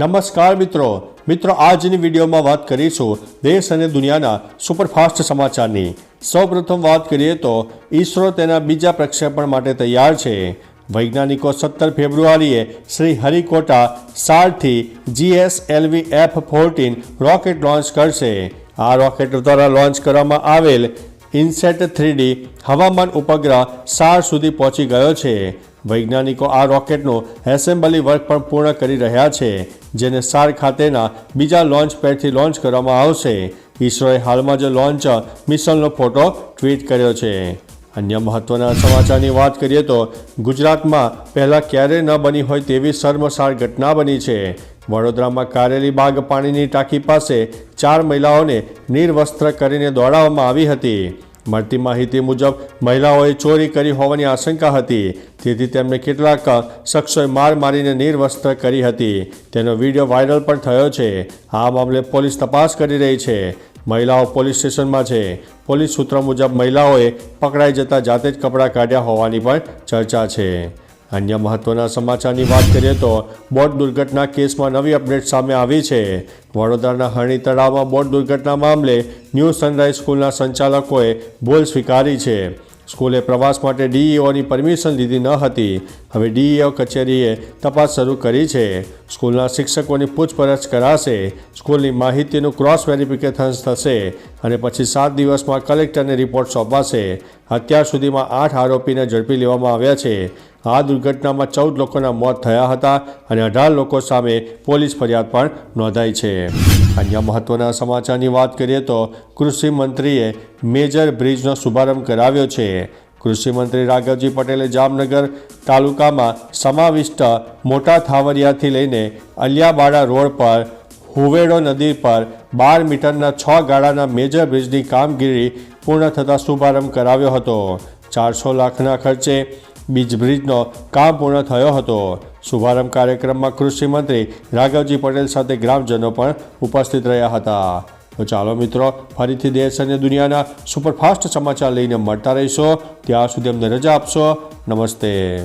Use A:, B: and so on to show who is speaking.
A: નમસ્કાર મિત્રો. મિત્રો, આજની વિડીયોમાં વાત કરીશું દેશ અને દુનિયાના સુપરફાસ્ટ સમાચારની. સૌપ્રથમ વાત કરીએ તો, ઈસરો તેના બીજા પ્રક્ષેપણ માટે તૈયાર છે. વૈજ્ઞાનિકો સત્તર ફેબ્રુઆરીએ શ્રી હરિકોટા સારથી GSLV F fourteen rocket launch કરશે. આ રોકેટ દ્વારા લોન્ચ કરવામાં આવેલ ઇન્સેટ થ્રીડી હવામાન ઉપગ્રહ સાર સુધી પહોંચી ગયો છે. વૈજ્ઞાનિકો આ રોકેટનું એસેમ્બલી વર્ક પણ પૂર્ણ કરી રહ્યા છે, જેને સાર ખાતેના બીજા લોન્ચ પેડથી લોન્ચ કરવામાં આવશે. ઈસરોએ હાલમાં જ લોન્ચ મિશનનો ફોટો ટ્વીટ કર્યો છે. અન્ય મહત્વના સમાચારની વાત કરીએ તો, ગુજરાતમાં પહેલાં ક્યારેય ન બની હોય તેવી શર્મસાર ઘટના બની છે. વડોદરામાં કારેલી બાગ પાણીની ટાંકી પાસે ચાર મહિલાઓને નિર્વસ્ત્ર કરીને દોડાવવામાં આવી હતી. મળતી માહિતી મુજબ, મહિલાઓએ ચોરી કરી હોવાની આશંકા હતી. તેથી તેમને કેટલાક શખ્સોએ માર મારીને નિર્વસ્ત્ર કરી હતી. તેનો વીડિયો વાયરલ પણ થયો છે. આ મામલે પોલીસ તપાસ કરી રહી છે. મહિલાઓ પોલીસ સ્ટેશનમાં છે. પોલીસ સૂત્રો મુજબ, મહિલાઓએ પકડાઈ જતા જાતે જ કપડાં કાઢ્યા હોવાની પણ ચર્ચા છે. અન્ય મહત્વના સમાચારની વાત કરીએ તો બોટ દુર્ઘટના કેસમાં નવી અપડેટ સામે આવી છે. વડોદરાના હરણી તળાવમાં બોટ દુર્ઘટના મામલે ન્યૂ સનરાઈઝ સ્કૂલના સંચાલકોએ ભૂલ સ્વીકારી છે. સ્કૂલે પ્રવાસ માટે ડીઈઓની પરમિશન લીધી ન હતી. હવે ડીઈઓ કચેરીએ તપાસ શરૂ કરી છે. સ્કૂલના શિક્ષકોની પૂછપરછ કરાશે. સ્કૂલની માહિતીનું ક્રોસ વેરિફિકેશન થશે અને પછી સાત દિવસમાં કલેક્ટરને રિપોર્ટ સોંપાશે. અત્યાર સુધીમાં આઠ આરોપીને ઝડપી લેવામાં આવ્યા છે. આ દુર્ઘટનામાં ચૌદ લોકોના મોત થયા હતા અને અઢાર લોકો સામે પોલીસ ફરિયાદ પણ નોંધાઈ છે. અન્ય મહત્વના સમાચારની વાત કરીએ તો કૃષિ મંત્રીએ મેજર બ્રિજનો શુભારંભ કરાવ્યો છે. કૃષિ મંત્રી રાઘવજી પટેલે જામનગર તાલુકામાં સમાવિષ્ટ મોટા થાવરિયાથી લઈને અલિયાબાડા રોડ પર, હુવેડો નદી પર બાર મીટરના છ ગાળાના મેજર બ્રિજની કામગીરી પૂર્ણ થતાં શુભારંભ કરાવ્યો હતો. ચારસો લાખના ખર્ચે બીજ બ્રિજનો કામ પૂર્ણ થયો હતો. શુભારંભ કાર્યક્રમમાં કૃષિ મંત્રી રાઘવજી પટેલ સાથે ગ્રામજનો પણ ઉપસ્થિત રહ્યા હતા. તો ચાલો મિત્રો, ફરીથી દેશ અને દુનિયાના સુપરફાસ્ટ સમાચાર લઈને મળતા રહીશો. ત્યાં સુધી અમને રજા આપશો. નમસ્તે.